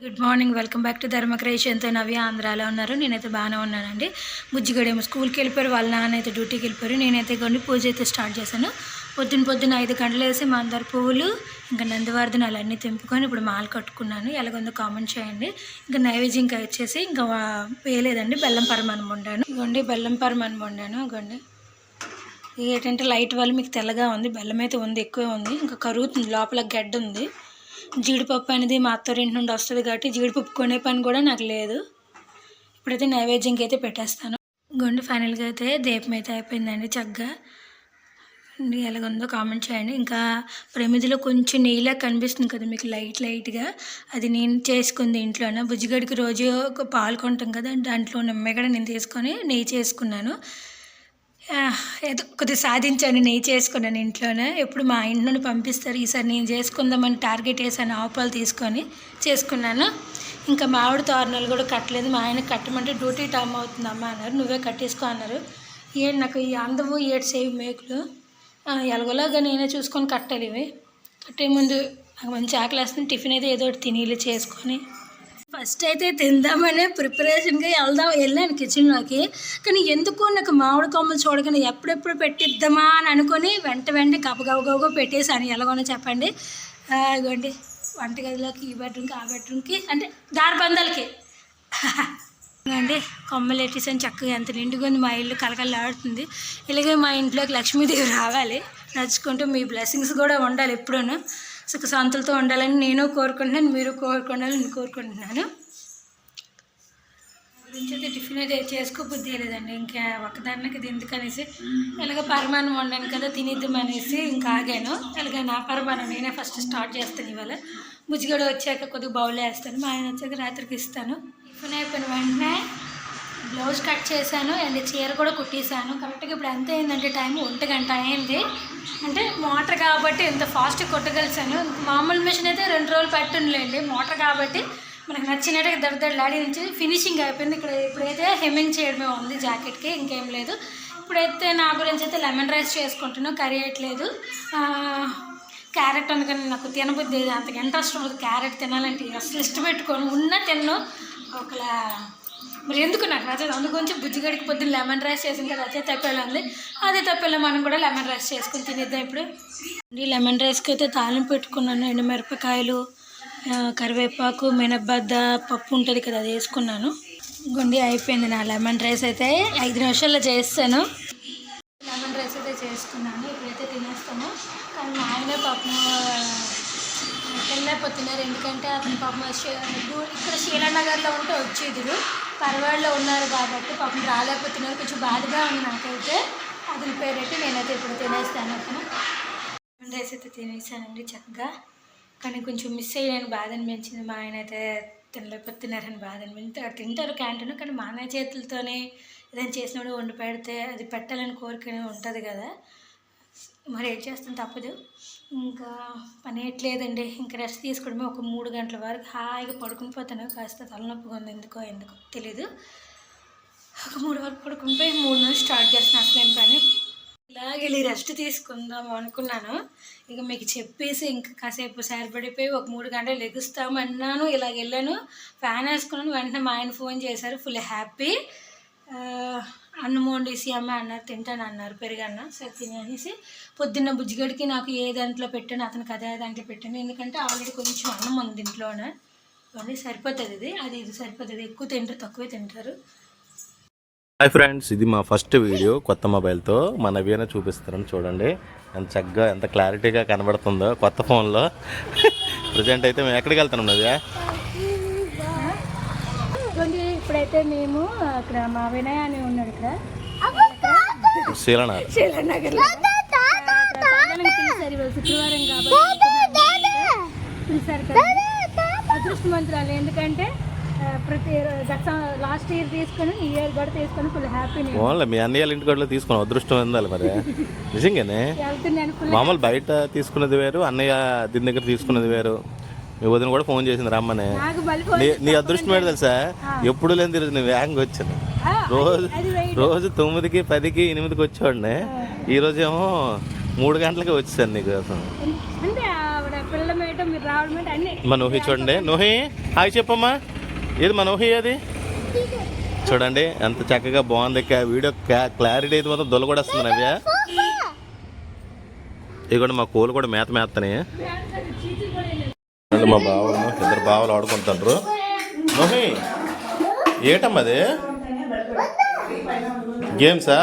Good morning welcome back to ధర్మక్రేషన్తో నవ్య ఆంధ్రాలో ఉన్నారు. నేనైతే బాగానే ఉన్నానండి. బుజ్జిగడేమో స్కూల్కి వెళ్ళిపోయారు. వాళ్ళ నాన్నైతే డ్యూటీకి వెళ్ళిపోయారు. నేనైతే కొన్ని పూజ అయితే స్టార్ట్ చేశాను. పొద్దున పొద్దున ఐదు గంటలు వేసి మందార పువ్వులు ఇంకా నందివర్ధనాలు అన్నీ తెంపుకొని ఇప్పుడు మాలు కట్టుకున్నాను. ఎలాగొందో కామెంట్ చేయండి. ఇంకా నైవేద్యం ఇంకా వచ్చేసి ఇంకా వేయలేదండి. బెల్లం పరమాన్నం వండాను. ఇగోండి బెల్లం పరమాన్నం వండాను. ఇగోండి. ఏంటంటే లైట్ వల్ల మీకు తెల్లగా ఉంది. బెల్లం అయితే ఉంది ఎక్కువే ఉంది. ఇంకా కరుగుతుంది లోపల గడ్డ ఉంది. జీడిపప్పు అనేది మా అత్తరింటి నుండి వస్తుంది కాబట్టి జీడిపప్పు కొనే పని కూడా నాకు లేదు. ఇప్పుడైతే నైవేద్యంకి అయితే పెట్టేస్తాను. గుండె ఫైనల్గా అయితే దీపం అయితే అయిపోయిందండి చక్కగా. ఎలాగుందో కామెంట్ చేయండి. ఇంకా ప్రమిదిలో కొంచెం నెయ్యిలా కనిపిస్తుంది కదా మీకు లైట్ లైట్గా. అది నేను చేసుకుంది ఇంట్లోనే. బుజ్జిగడికి రోజు ఒక పాలు కొంటాం కదా దాంట్లో నిమ్మగడ నేను తీసుకొని నెయ్యి చేసుకున్నాను. ఏదో కొద్దిగా సాధించాను నేను చేసుకున్నాను ఇంట్లోనే. ఎప్పుడు మా ఇంట్లోనే పంపిస్తారు ఈసారి నేను చేసుకుందామని టార్గెట్ వేసాను ఆపాలు తీసుకొని చేసుకున్నాను. ఇంకా మామిడి తోరణాలు కూడా కట్టలేదు మా ఆయన కట్టమంటే డ్యూటీ టైం అవుతుంది అమ్మ అన్నారు. నువ్వే కట్టేసుకో అన్నారు. ఏడు నాకు ఈ అందము ఏడు సేవ్ మేకులు. ఎలాగోలాగా నేనే చూసుకొని కట్టాలి ఇవి. కట్టే ముందు నాకు మంచి ఆకలి వేస్తుంది టిఫిన్ అయితే ఏదో ఒకటి తినేలు చేసుకొని ఫస్ట్ అయితే తిందామనే ప్రిపరేషన్గా వెళ్దాం వెళ్ళాను కిచెన్లోకి కానీ ఎందుకో నాకు మామిడి కొమ్మలు చూడగానే ఎప్పుడెప్పుడు పెట్టిద్దామా అని అనుకొని వెంట వెంటనే గబ పెట్టేశాను. ఎలాగోనో చెప్పండి. ఆ, ఇగోండి. వంటగదిలోకి ఈ బెడ్రూమ్కి ఆ బెడ్రూమ్కి అంటే దారిబందాలకి అండి కొమ్మలు ఎట్టేసాను చక్కగా. ఎంత నిండుగా ఉంది. మా ఇల్లు కలకలాడుతుంది ఇలాగే మా ఇంట్లోకి లక్ష్మీదేవి రావాలి. నడుచుకుంటూ మీ బ్లెస్సింగ్స్ కూడా ఉండాలి ఎప్పుడూనూ. సుఖశాంతులతో ఉండాలని నేను కోరుకుంటున్నాను మీరు కోరుకోవాలని నేను కోరుకుంటున్నాను. గురించి అయితే టిఫిన్ అయితే చేసుకోబుద్ధి లేదండి. ఇంకా ఒకదానికి ఇది ఎందుకనేసి ఇలాగ పరమాణం వండాను కదా తినిద్దాం అనేసి ఇంకా ఆగాను. ఇలాగ నా పరమాణం నేనే ఫస్ట్ స్టార్ట్ చేస్తాను ఇవాళ. బుజ్జిగడ వచ్చాక కొద్దిగా బౌల్ వేస్తాను. మా ఆయన వచ్చాక రాత్రికి ఇస్తాను. టిఫిన్ అయిపోయిన వెంటనే బ్లౌజ్ కట్ చేశాను అండ్ చీర కూడా కుట్టేశాను. కరెక్ట్గా ఇప్పుడు ఎంత అయిందంటే టైం ఒంటి గంట అయింది. అంటే మోటార్ కాబట్టి ఎంత ఫాస్ట్ కుట్టగలిసాను. మామూలు మిషన్ అయితే రెండు రోజులు పట్టుండలేండి మోటార్ కాబట్టి మనకు నచ్చినట్టుగా దడదడలాడి నుంచి ఫినిషింగ్ అయిపోయింది. ఇక్కడ ఇప్పుడైతే హెమ్మింగ్ చేయడమే ఉంది జాకెట్కి ఇంకేం లేదు. ఇప్పుడైతే నా గురించి అయితే లెమన్ రైస్ చేసుకుంటున్నాను కర్రీ వేయట్లేదు. క్యారెట్ అందుకని నాకు తినబుద్ధి అంతకు ఇంట్రెస్ట్ ఉండదు. క్యారెట్ తినాలంటే అసలు ఇష్టపెట్టుకోను ఉన్న తిన్ను. ఒకలా మరి ఎందుకు నాకు నచ్చదు? అందుగురించి బుజ్జిగడికి పొద్దున్న లెమన్ రైస్ చేసింది కదా అదే తప్పేలా ఉంది. అదే తప్పేలా మనం కూడా లెమన్ రైస్ చేసుకుని తినేద్దాం ఇప్పుడు. ఈ లెమన్ రైస్కి అయితే తాలింపు పెట్టుకున్నాను ఎండుమిరపకాయలు కరివేపాకు మినబద్ద పప్పు ఉంటుంది కదా అది వేసుకున్నాను. గుండి అయిపోయింది నా లెమన్ రైస్ అయితే. ఐదు నిమిషాల్లో చేస్తాను. లెమన్ రైస్ అయితే చేసుకున్నాను ఇప్పుడైతే తినేస్తాను. కానీ మా ఆయన పాపం వెళ్ళలేకపోతున్నారు ఎందుకంటే అతను పాపం ఇక్కడ శీలానగర్లో ఉంటే వచ్చేదిరు పర్వాడలో ఉన్నారు కాబట్టి పాపం రాలేకపోతున్నారు. కొంచెం బాధగా ఉంది నాకైతే. అతని పేరైతే నేనైతే ఇప్పుడు తినేస్తాను. అతను రైస్ అయితే తినేసానండి చక్కగా. కానీ కొంచెం మిస్ అయ్యాను. బాధ అనిపించింది. మా ఆయన అయితే తినలేకపోతున్నారని బాధ అనిపించింది. అక్కడ తింటారు క్యాంటీన్ కానీ మా అన్నయ్య చేతులతోనే ఏదైనా చేసినప్పుడు వండి పెడితే అది పెట్టాలని కోరిక ఉంటుంది కదా. మరి ఏం చేస్తాం? తప్పదు. ఇంకా పని ఎట్లేదండి ఇంకా రెస్ట్ తీసుకోవడమే ఒక మూడు గంటల వరకు హాయిగా పడుకుని పోతాను. కాస్త తలనొప్పిగా ఉంది. ఎందుకో ఎందుకో తెలీదు. ఒక మూడు వరకు పడుకుని పోయి మూడు నుంచి స్టార్ట్ చేస్తాను అసలేం పని? ఇలాగ వెళ్ళి రెస్ట్ తీసుకుందాం అనుకున్నాను. ఇక మీకు చెప్పేసి ఇంకా కాసేపు సరిపడిపోయి ఒక మూడు గంటలు లెగుస్తామన్నాను. ఇలాగ వెళ్ళాను. ఫ్యాన్ వేసుకున్నాను. వెంటనే మా ఆయన ఫోన్ చేశారు. Full happy. అన్నం వండేసి అమ్మ అన్నారు తింటాను అన్నారు పెరుగన్న సరే తిని అనేసి పొద్దున్న బుజ్జిగడికి నాకు ఏ దాంట్లో పెట్టాను అతనికి అదే దాంట్లో పెట్టాను. ఎందుకంటే ఆల్రెడీ కొంచెం అన్నం ఉంది ఇంట్లోనే. ఇవన్నీ సరిపోతుంది ఇది. అది ఇది సరిపోతుంది. ఎక్కువ తింటారు తక్కువే తింటారు. హాయ్ ఫ్రెండ్స్ ఇది మా ఫస్ట్ వీడియో కొత్త మొబైల్తో. మా నవీన చూపిస్తారని చూడండి. ఎంత చక్కగా ఎంత క్లారిటీగా కనబడుతుందో కొత్త ఫోన్లో. ప్రజెంట్ అయితే మేము ఎక్కడికి వెళ్తున్నాం నవ్య? ఇదిగోండి, ఇప్పుడైతే మేము అక్కడ మా వినయ అని ఉన్నాడు ఇక్కడ. శైలనగర్. ఇవాళ శుక్రవారం కాబట్టి పిలిచారు కదా. అదృష్టవంతురాలు. ఎందుకంటే ప్రతి గత లాస్ట్ ఇయర్ తీసుకొని ఈ ఇయర్ కూడా తీసుకొని ఫుల్ హ్యాపీ ఓన్లీ మీ అన్నయ్య ఇంటి కూడా తీసుకున్నాం. అదృష్టం ఉండాలి మరి? నిజంగానే? మామూలు బయట తీసుకున్నది వేరు అన్నయ్య దీని దగ్గర తీసుకున్నది వేరు. మీ వదిన కూడా ఫోన్ చేసింది రమ్మని. నీ నీ అదృష్టం ఏంటి తెలుసా? ఎప్పుడు లేని తిరిగి నేను వేగంగా వచ్చాను రోజు రోజు తొమ్మిదికి పదికి ఎనిమిదికి వచ్చేవాడిని. ఈ రోజేమో మూడు గంటలకి వచ్చేసాను నీకోసం మా నోహి చూడండి. నోహి హాయ్ చెప్పమ్మా. ఏది మా నోహి అది? చూడండి ఎంత చక్కగా బాగుంది. వీడియో క్లా- క్లారిటీ అయితే మాత్రం దొల కూడా వస్తుంది నవ్య. ఇవి కూడా మా కోళ్ళు కూడా మేత మేస్తున్నాయి మా బావలు ఇద్దరు బావలు ఆడుకుంటారు నోహి ఏటమ్మా అది? గేమ్సా?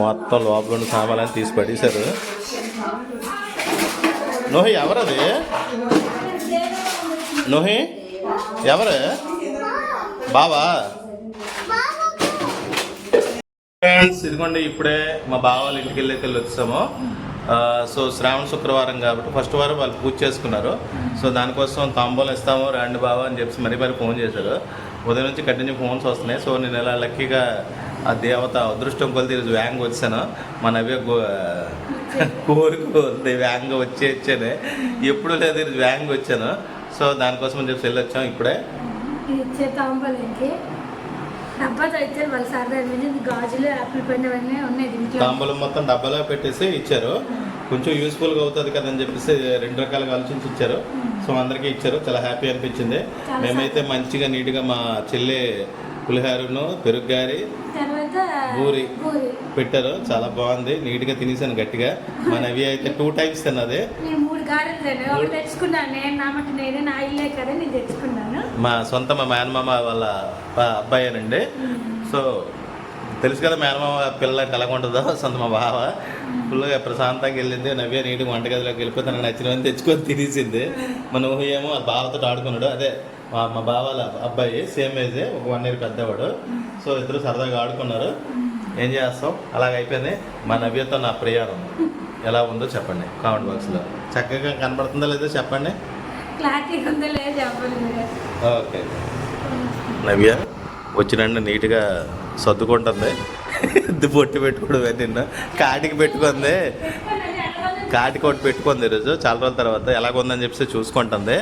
మొత్తం లోపల ఉన్న సామాన్లు తీసి పడేశారు. నోహి ఎవరది? నోహి ఎవరు? బావా? ఫ్రెండ్స్ ఇదిగోండి ఇప్పుడే మా బావ వాళ్ళ ఇంటికి వెళ్ళి వెళ్ళి వచ్చాము. సో శ్రావణ శుక్రవారం కాబట్టి ఫస్ట్ వారం వాళ్ళు పూజ చేసుకున్నారు. సో దానికోసం తాంబూలం ఇస్తాము రాండి బావ అని చెప్పి మరీ మరి ఫోన్ చేశారు. ఉదయం నుంచి కంటిన్యూ ఫోన్స్ వస్తున్నాయి. సో నేను ఇలా లక్కీగా ఆ దేవత అదృష్టం కొలిది ఈరోజు వ్యాంగ్ వచ్చాను. మన అవే కోరుకు వ్యాంగ్ వచ్చి వచ్చాను. ఎప్పుడు లేదు ఈరోజు వ్యాంగ్ వచ్చాను. సో దానికోసం అని చెప్పి వెళ్ళొచ్చాం ఇప్పుడే. డబ్బాతో వాళ్ళ గాజులు యాపిల్ పండు అవన్నీ ఉన్నాయి దీంట్లో తాంబూలం మొత్తం డబ్బాలో పెట్టేసి ఇచ్చారు. కొంచెం యూస్ఫుల్గా అవుతుంది కదా అని చెప్పేసి రెండు రకాలుగా ఆలోచించి ఇచ్చారు. సో అందరికీ ఇచ్చారు. చాలా హ్యాపీ అనిపించింది. మేమైతే మంచిగా నీట్గా మా చెల్లి పులిహారును పెరుగు గారి తర్వాత పూరి. పెట్టారు. చాలా బాగుంది. నీట్గా తినేసాను గట్టిగా. మన అవి అయితే టూ టైమ్స్ తిన్నది. గారెలు తిన్నాను ఒకటి తెచ్చుకున్నాను నేను నా మట్టి నేనే నా ఇల్లే కదా నేను తెచ్చుకున్నాను. మా సొంత మా మేనమామ వాళ్ళ ప- అబ్బాయేనండి. సో తెలుసు కదా మేనమామ పిల్ల ఉంటుందో సొంత మా బావ. ఫుల్గా ప్రశాంతంగా వెళ్ళింది. నవ్య నీటికి వంటగదిలోకి వెళ్ళిపోతే నాకు నచ్చినవన్నీ తెచ్చుకొని తినేసింది. మన ఊహ ఏమో బావతో ఆడుకున్నాడు. అదే మా మా బావ వాళ్ళ అబ్బాయి సేమ్ ఏజే ఒక వన్ ఇయర్ పెద్దవాడు. సో ఇద్దరు సరదాగా ఆడుకున్నారు. ఏం చేస్తాం అలాగ అయిపోయింది. మా నవ్యతో నా ప్రయాణం. ఎలా ఉందో చెప్పండి కామెంట్ బాక్స్లో. చక్కగా కనబడుతుందో లేదో చెప్పండి. ఓకే. నవ్య వచ్చినండి నీట్గా సర్దుకుంటుంది. ఇది బొట్టు పెట్టుకోవడమే నిన్న. కాటికి పెట్టుకుంది. కాటికి ఒకటి పెట్టుకుంది ఈరోజు. చాలా రోజుల తర్వాత ఎలాగుందని చెప్పేసి చూసుకుంటుంది.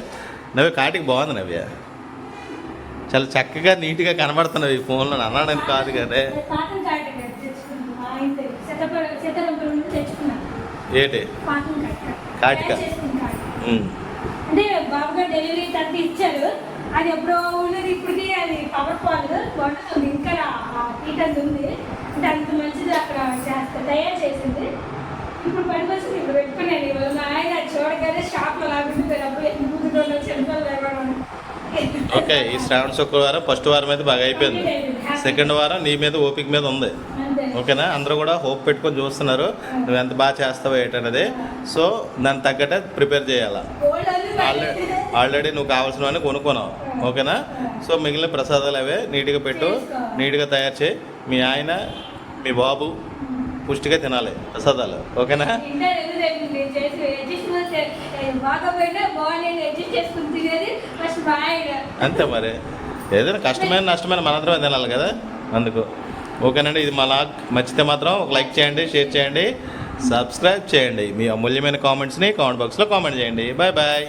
నవ్య కాటికి బాగుంది నవ్య. చాలా చక్కగా నీట్గా కనబడుతున్నావు ఈ ఫోన్లో. అన్నాడని కాదు కానీ పాతం కాయట తెచ్చుకున్నాను మా ఇంటి శతప- శతరంపురం నుండి తెచ్చుకున్నాను ఏంటి? కాటిక? అంటే బాబు గారు డెలివరీ తర్వాత ఇచ్చారు. అది ఎప్పుడో ఉన్నది ఇప్పటికీ అది పవర్ పాల్ బాగుంటుంది ఇంకా హీటర్ ఉంది. అంటే అంత మంచిది అక్కడ చేస్తా తయారు చేసింది. ఇప్పుడు పని వచ్చింది ఇప్పుడు పెట్టుకునేది ఇవాళ మా ఆయన అది చూడగానే షాప్లో లాగుంటుంది అప్పుడు ముందు చెంపలు లేవడం ఓకే ఈ శ్రావణ శుక్రవారం ఫస్ట్ వారం అయితే బాగా అయిపోయింది. సెకండ్ వారం నీ మీద ఓపిక మీద ఉంది. ఓకేనా? అందరూ కూడా హోప్ పెట్టుకొని చూస్తున్నారు. నువ్వు ఎంత బాగా చేస్తావు ఏంటన్నది సో దానికి తగ్గట్టే ప్రిపేర్ చేయాలా? ఆల్రెడీ ఆల్రెడీ నువ్వు కావాల్సినవన్నీ కొనుక్కున్నావు. ఓకేనా? సో మిగిలిన ప్రసాదాలు అవే నీట్గా పెట్టు నీట్గా తయారు చేయి. మీ ఆయన మీ బాబు పుష్టిగా తినాలి ప్రసాదాలు. ఓకేనా? అంతే మరి. ఏదైనా కష్టమైన నష్టమైన మనందరమే తినాలి కదా అందుకు. ఓకేనండి ఇది మా లాగ్. నచ్చితే మాత్రం ఒక లైక్ చేయండి షేర్ చేయండి సబ్స్క్రైబ్ చేయండి. మీ అమూల్యమైన కామెంట్స్ని కామెంట్ బాక్స్లో కామెంట్ చేయండి. Bye bye